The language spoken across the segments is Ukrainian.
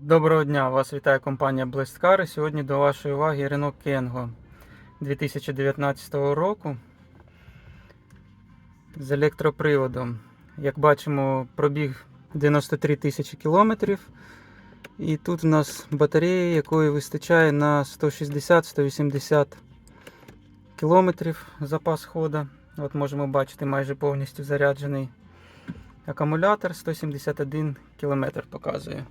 Доброго дня! Вас вітає компанія Blessed Car. І Сьогодні до вашої уваги Renault Kengo 2019 року з електроприводом. Як бачимо, пробіг 93 тисячі кілометрів. І тут у нас батарея, якої вистачає на 160-180 кілометрів запас хода. От можемо бачити майже повністю заряджений акумулятор 171 км показує.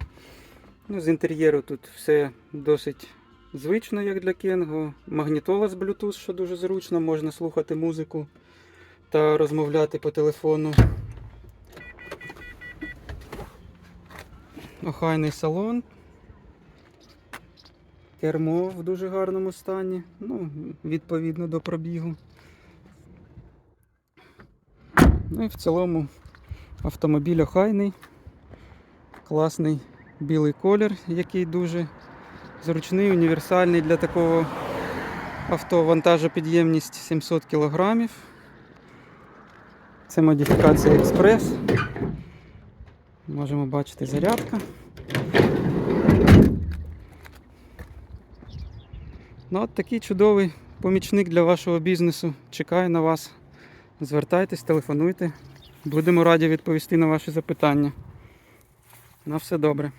Ну, з інтер'єру тут все досить звично, як для Кенго. Магнітола з Bluetooth, що дуже зручно, можна слухати музику та розмовляти по телефону. Охайний салон. Кермо в дуже гарному стані, ну, відповідно до пробігу. Ну і в цілому автомобіль охайний, класний білий колір, який дуже зручний, універсальний для такого авто. Вантажопідємність 700 кг. Це модифікація експрес. Можемо бачити зарядка. Ну, от такий чудовий помічник для вашого бізнесу. Чекаю на вас. Звертайтесь, телефонуйте. Будемо раді відповісти на ваші запитання. На все добре.